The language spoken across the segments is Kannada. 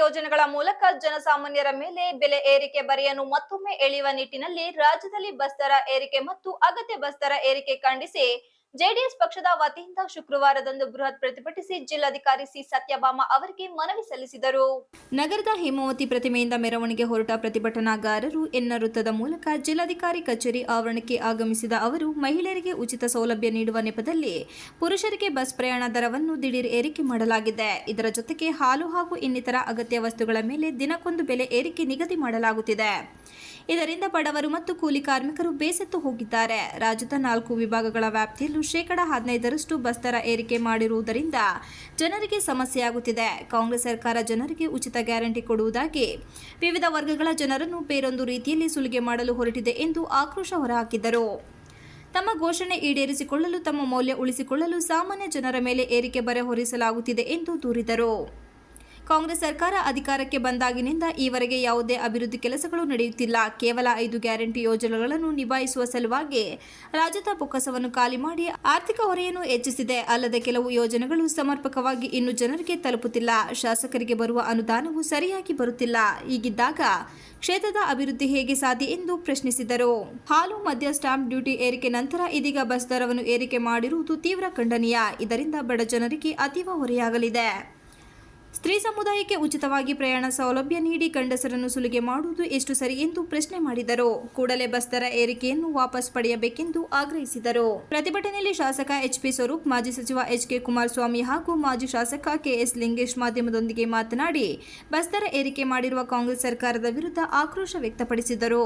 ಯೋಜನೆಗಳ ಮೂಲಕ ಜನಸಾಮಾನ್ಯರ ಮೇಲೆ ಬೆಲೆ ಏರಿಕೆ ಬರೆಯನ್ನು ಮತ್ತೊಮ್ಮೆ ಎಳೆಯುವ ನಿಟ್ಟಿನಲ್ಲಿ ರಾಜ್ಯದಲ್ಲಿ ಬಸ್ ದರ ಏರಿಕೆ ಮತ್ತು ಅಗತ್ಯ ಬಸ್ ದರ ಏರಿಕೆ ಖಂಡಿಸಿ ಜೆಡಿಎಸ್ ಪಕ್ಷದ ವತಿಯಿಂದ ಶುಕ್ರವಾರದಂದು ಬೃಹತ್ ಪ್ರತಿಭಟಿಸಿ ಜಿಲ್ಲಾಧಿಕಾರಿ ಸಿ ಸತ್ಯಭಾಮ ಅವರಿಗೆ ಮನವಿ ಸಲ್ಲಿಸಿದರು. ನಗರದ ಹೇಮಾವತಿ ಪ್ರತಿಮೆಯಿಂದ ಮೆರವಣಿಗೆ ಹೊರಟ ಪ್ರತಿಭಟನಾಗಾರರು ಎನ್ನ ವೃತ್ತದ ಮೂಲಕ ಜಿಲ್ಲಾಧಿಕಾರಿ ಕಚೇರಿ ಆವರಣಕ್ಕೆ ಆಗಮಿಸಿದ ಅವರು, ಮಹಿಳೆಯರಿಗೆ ಉಚಿತ ಸೌಲಭ್ಯ ನೀಡುವ ನೆಪದಲ್ಲಿ ಪುರುಷರಿಗೆ ಬಸ್ ಪ್ರಯಾಣ ದರವನ್ನು ದಿಢೀರ್ ಏರಿಕೆ ಮಾಡಲಾಗಿದೆ. ಇದರ ಜೊತೆಗೆ ಹಾಲು ಹಾಗೂ ಇನ್ನಿತರ ಅಗತ್ಯ ವಸ್ತುಗಳ ಮೇಲೆ ದಿನಕ್ಕೊಂದು ಬೆಲೆ ಏರಿಕೆ ನಿಗದಿ ಮಾಡಲಾಗುತ್ತಿದೆ. ಇದರಿಂದ ಬಡವರು ಮತ್ತು ಕೂಲಿ ಕಾರ್ಮಿಕರು ಬೇಸತ್ತು ಹೋಗಿದ್ದಾರೆ. ರಾಜ್ಯದ ನಾಲ್ಕು ವಿಭಾಗಗಳ ವ್ಯಾಪ್ತಿಯಲ್ಲೂ ಶೇಕಡಾ ಹದಿನೈದರಷ್ಟು ಬಸ್ ದರ ಏರಿಕೆ ಮಾಡಿರುವುದರಿಂದ ಜನರಿಗೆ ಸಮಸ್ಯೆಯಾಗುತ್ತಿದೆ. ಕಾಂಗ್ರೆಸ್ ಸರ್ಕಾರ ಜನರಿಗೆ ಉಚಿತ ಗ್ಯಾರಂಟಿ ಕೊಡುವುದಾಗಿ ವಿವಿಧ ವರ್ಗಗಳ ಜನರನ್ನು ಬೇರೊಂದು ರೀತಿಯಲ್ಲಿ ಸುಲಿಗೆ ಮಾಡಲು ಹೊರಟಿದೆ ಎಂದು ಆಕ್ರೋಶ ಹೊರಹಾಕಿದರು ತಮ್ಮ ಘೋಷಣೆ ಈಡೇರಿಸಿಕೊಳ್ಳಲು, ತಮ್ಮ ಮೌಲ್ಯ ಉಳಿಸಿಕೊಳ್ಳಲು ಸಾಮಾನ್ಯ ಜನರ ಮೇಲೆ ಏರಿಕೆ ಬರೆ ಹೊರಿಸಲಾಗುತ್ತಿದೆ ಎಂದು ದೂರಿದರು. ಕಾಂಗ್ರೆಸ್ ಸರ್ಕಾರ ಅಧಿಕಾರಕ್ಕೆ ಬಂದಾಗಿನಿಂದ ಈವರೆಗೆ ಯಾವುದೇ ಅಭಿವೃದ್ಧಿ ಕೆಲಸಗಳು ನಡೆಯುತ್ತಿಲ್ಲ. ಕೇವಲ ಐದು ಗ್ಯಾರಂಟಿ ಯೋಜನೆಗಳನ್ನು ನಿಭಾಯಿಸುವ ಸಲುವಾಗಿ ರಾಜ್ಯದ ಬೊಕ್ಕಸವನ್ನು ಖಾಲಿ ಮಾಡಿ ಆರ್ಥಿಕ ಹೊರೆಯನ್ನು ಹೆಚ್ಚಿಸಿದೆ. ಅಲ್ಲದೆ ಕೆಲವು ಯೋಜನೆಗಳು ಸಮರ್ಪಕವಾಗಿ ಇನ್ನು ಜನರಿಗೆ ತಲುಪುತ್ತಿಲ್ಲ. ಶಾಸಕರಿಗೆ ಬರುವ ಅನುದಾನವು ಸರಿಯಾಗಿ ಬರುತ್ತಿಲ್ಲ. ಹೀಗಿದ್ದಾಗ ಕ್ಷೇತ್ರದ ಅಭಿವೃದ್ಧಿ ಹೇಗೆ ಸಾಧ್ಯ ಎಂದು ಪ್ರಶ್ನಿಸಿದರು. ಹಾಲು, ಮದ್ಯ, ಸ್ಟಾಂಪ್ ಡ್ಯೂಟಿ ಏರಿಕೆ ನಂತರ ಇದೀಗ ಬಸ್ ದರವನ್ನು ಏರಿಕೆ ಮಾಡಿರುವುದು ತೀವ್ರ ಖಂಡನೀಯ. ಇದರಿಂದ ಬಡ ಜನರಿಗೆ ಅತೀವ ಹೊರೆಯಾಗಲಿದೆ. ಸ್ತ್ರೀ ಸಮುದಾಯಕ್ಕೆ ಉಚಿತವಾಗಿ ಪ್ರಯಾಣ ಸೌಲಭ್ಯ ನೀಡಿ ಗಂಡಸರನ್ನು ಸುಲಿಗೆ ಮಾಡುವುದು ಎಷ್ಟು ಸರಿ ಎಂದು ಪ್ರಶ್ನೆ ಮಾಡಿದರು. ಕೂಡಲೇ ಬಸ್ ದರ ಏರಿಕೆಯನ್ನು ವಾಪಸ್ ಪಡೆಯಬೇಕೆಂದು ಆಗ್ರಹಿಸಿದರು. ಪ್ರತಿಭಟನೆಯಲ್ಲಿ ಶಾಸಕ ಎಚ್ಪಿ ಸ್ವರೂಪ್, ಮಾಜಿ ಸಚಿವ ಎಚ್ ಕೆ ಕುಮಾರಸ್ವಾಮಿ ಹಾಗೂ ಮಾಜಿ ಶಾಸಕ ಕೆಎಸ್ ಲಿಂಗೇಶ್ ಮಾಧ್ಯಮದೊಂದಿಗೆ ಮಾತನಾಡಿ, ಬಸ್ ದರ ಏರಿಕೆ ಮಾಡಿರುವ ಕಾಂಗ್ರೆಸ್ ಸರ್ಕಾರದ ವಿರುದ್ಧ ಆಕ್ರೋಶ ವ್ಯಕ್ತಪಡಿಸಿದರು.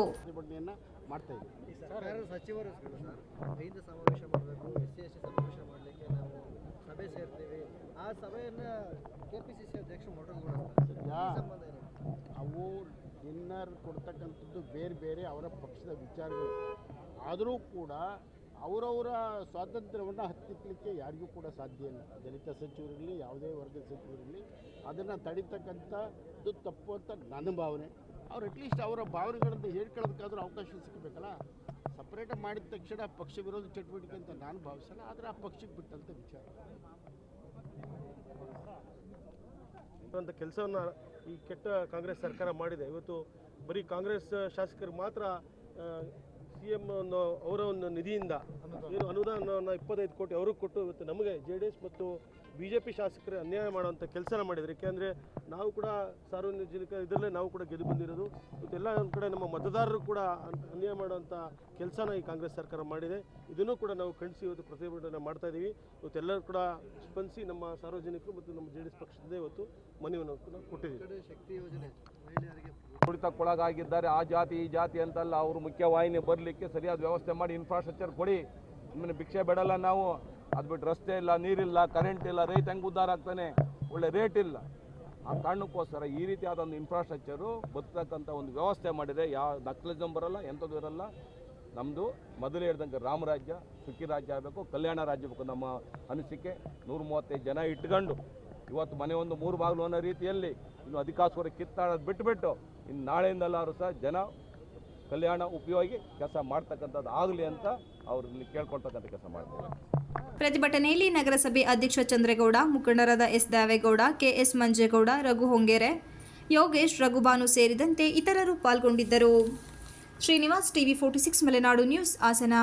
ಸಭೆ ಸೇರ್ತೀವಿ. ಆ ಸಭೆಯನ್ನು ಅವು ಡಿನ್ನರ್ ಕೊಡ್ತಕ್ಕಂಥದ್ದು ಬೇರೆ ಬೇರೆ ಅವರ ಪಕ್ಷದ ವಿಚಾರಗಳು. ಆದರೂ ಕೂಡ ಅವರವರ ಸ್ವಾತಂತ್ರ್ಯವನ್ನು ಹತ್ತಿಕ್ಕಲಿಕ್ಕೆ ಯಾರಿಗೂ ಕೂಡ ಸಾಧ್ಯ ಇಲ್ಲ. ದಲಿತ ಸಚಿವರಿರಲಿ ಯಾವುದೇ ವರ್ಗದ ಸಚಿವರಿರಲಿ ಅದನ್ನು ತಡಿತಕ್ಕಂಥದ್ದು ತಪ್ಪು ಅಂತ ನನ್ನ ಭಾವನೆ. ಅವ್ರು ಅಟ್ಲೀಸ್ಟ್ ಅವರ ಭಾವನೆಗಳನ್ನು ಹೇಳ್ಕೊಳ್ಳೋದಕ್ಕಾದ್ರೂ ಅವಕಾಶ ಸಿಗಬೇಕಲ್ಲ? ಸಪ್ರೇಟಾಗಿ ಮಾಡಿದ ತಕ್ಷಣ ಪಕ್ಷ ವಿರೋಧ ಚಟುವಟಿಕೆ ಅಂತ ನಾನು ಭಾವಿಸಲ್ಲ ಆದರೆ ಆ ಪಕ್ಷಕ್ಕೆ ಬಿಟ್ಟಂಥ ವಿಚಾರ. ಅಂತ ಕೆಲಸವನ್ನು ಈ ಕೆಟ್ಟ ಕಾಂಗ್ರೆಸ್ ಸರ್ಕಾರ ಮಾಡಿದೆ. ಇವತ್ತು ಬರೀ ಕಾಂಗ್ರೆಸ್ ಶಾಸಕರು ಮಾತ್ರ ಸಿ ಎಂ ಒಂದು ಅವರ ಒಂದು ನಿಧಿಯಿಂದ ಏನು ಅನುದಾನವನ್ನು ಇಪ್ಪತ್ತೈದು ಕೋಟಿ ಅವ್ರಿಗೆ ಕೊಟ್ಟು ಇವತ್ತು ನಮಗೆ ಜೆ ಡಿ ಎಸ್ ಮತ್ತು ಬಿ ಜೆ ಪಿ ಶಾಸಕರು ಅನ್ಯಾಯ ಮಾಡುವಂಥ ಕೆಲಸನ ಮಾಡಿದ್ರು ಯಾಕೆಂದರೆ ನಾವು ಕೂಡ ಸಾರ್ವಜನಿಕ ಇದರಲ್ಲೇ ನಾವು ಕೂಡ ಗೆದ್ದು ಬಂದಿರೋದು. ಎಲ್ಲ ಒಂದು ಕಡೆ ನಮ್ಮ ಮತದಾರರು ಕೂಡ ಅನ್ಯಾಯ ಮಾಡುವಂಥ ಕೆಲಸನ ಈ ಕಾಂಗ್ರೆಸ್ ಸರ್ಕಾರ ಮಾಡಿದೆ. ಇದನ್ನು ಕೂಡ ನಾವು ಖಂಡಿಸಿ ಇವತ್ತು ಪ್ರತಿಭಟನೆ ಮಾಡ್ತಾ ಇದ್ದೀವಿ ಇವತ್ತೆಲ್ಲರೂ ಕೂಡ ಸ್ಪಂದಿಸಿ ನಮ್ಮ ಸಾರ್ವಜನಿಕರು ಮತ್ತು ನಮ್ಮ ಜೆ ಡಿ ಎಸ್ ಪಕ್ಷದಿಂದ ಇವತ್ತು ಮನವಿಯನ್ನು ಕೂಡ ಕೊಟ್ಟಿದ್ದೀವಿ. ಕಡೆ ಶಕ್ತಿ ಯೋಜನೆ ಆ ಜಾತಿ ಈ ಜಾತಿ ಅಂತಲ್ಲ ಅವರು ಮುಖ್ಯವಾಹಿನಿ ಬರಲಿಕ್ಕೆ ಸರಿಯಾದ ವ್ಯವಸ್ಥೆ ಮಾಡಿ ಇನ್ಫ್ರಾಸ್ಟ್ರಕ್ಚರ್ ಕೊಡಿ. ನಿಮ್ಮನ್ನು ಭಿಕ್ಷೆ ಬೇಡಲ್ಲ ನಾವು. ಅದು ಬಿಟ್ಟು ರಸ್ತೆ ಇಲ್ಲ, ನೀರಿಲ್ಲ ಕರೆಂಟ್ ಇಲ್ಲ, ರೈತ ಹೆಂಗೆ ಉದ್ಧಾರ ಆಗ್ತಾನೆ? ಒಳ್ಳೆ ರೇಟ್ ಇಲ್ಲ. ಆ ಕಾರಣಕ್ಕೋಸ್ಕರ ಈ ರೀತಿಯಾದ ಒಂದು ಇನ್ಫ್ರಾಸ್ಟ್ರಕ್ಚರು ಬದುಕತಕ್ಕಂಥ ಒಂದು ವ್ಯವಸ್ಥೆ ಮಾಡಿದೆ ಯಾವ ನಕ್ಸಲಿಸಮ್ ಬರಲ್ಲ, ಎಂಥದ್ದು ಇರಲ್ಲ. ನಮ್ಮದು ಮೊದಲೇ ಹೇಳ್ದಂಗೆ ರಾಮರಾಜ್ಯ ಸುಖಿ ರಾಜ್ಯ ಆಗಬೇಕು, ಕಲ್ಯಾಣ ರಾಜ್ಯ ಬೇಕು ನಮ್ಮ ಅನಿಸಿಕೆ. ನೂರ ಮೂವತ್ತೈದು ಜನ ಇಟ್ಕೊಂಡು ಇವತ್ತು ಮನೆ ಒಂದು ಮೂರು ಬಾಗಿಲು ಅನ್ನೋ ರೀತಿಯಲ್ಲಿ ಇನ್ನು ಅಧಿಕಾಸ್ಕರ ಕಿತ್ತಾಡೋದು ಬಿಟ್ಟುಬಿಟ್ಟು ಇನ್ನು ನಾಳೆಯಿಂದಲ್ಲಾದ್ರೂ ಸಹ ಜನ ಕಲ್ಯಾಣ ಉಪಯೋಗಿ ಕೆಲಸ ಮಾಡ್ತಕ್ಕಂಥದ್ದು ಆಗಲಿ ಅಂತ ಅವ್ರಲ್ಲಿ ಕೇಳ್ಕೊಳ್ತಕ್ಕಂಥ ಕೆಲಸ ಮಾಡ್ತಾರೆ. ಪ್ರತಿಭಟನೆಯಲ್ಲಿ ನಗರಸಭೆ ಅಧ್ಯಕ್ಷ ಚಂದ್ರೇಗೌಡ, ಮುಖಂಡರಾದ ಎಸ್ ದೇವೇಗೌಡ ಕೆಎಸ್ ಮಂಜೇಗೌಡ, ರಘು ಹೊಂಗೇರೆ, ಯೋಗೇಶ್, ರಘುಬಾನು ಸೇರಿದಂತೆ ಇತರರು ಪಾಲ್ಗೊಂಡಿದ್ದರು. Srinivas TV forty six Malenadu news Hassan.